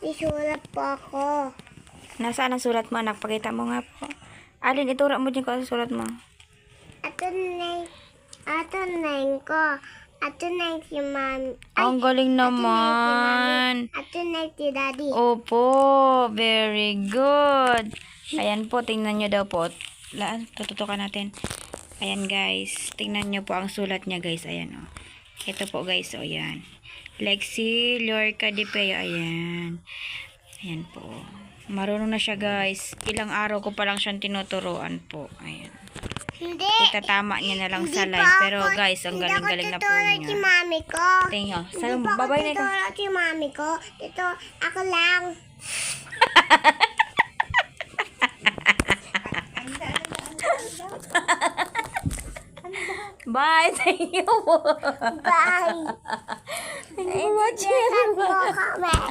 Disulat po ako. Nasaan ang sulat mo, anak? Pakita mo nga po. Alin, itura mo din ko ang sulat mo. Ato na Ato na ko. Ato na si mami. Ang galing naman. Ato na si daddy. Opo, very good. Ayan po, tingnan nyo daw po. Laan, tututukan natin. Ayan guys, tingnan nyo po ang sulat niya guys. Ayan o. Oh. Ito po guys, o yan. Lexi Lorca de Peo, ayan. Ayan po. Marunong na siya guys. Ilang araw ko pa lang siyang tinuturuan po. Ayan. Hindi. Itatama niya na lang sa Hindi live. Pero ako- guys, ang hindi galing-galing ako na po tutulad si niya. mami ko. Tingnan. Hindi Sa, ako babay na ito. tutulad si mami ko. Ito, ako lang. Bye! Thank you. Bye. Thank you for watching.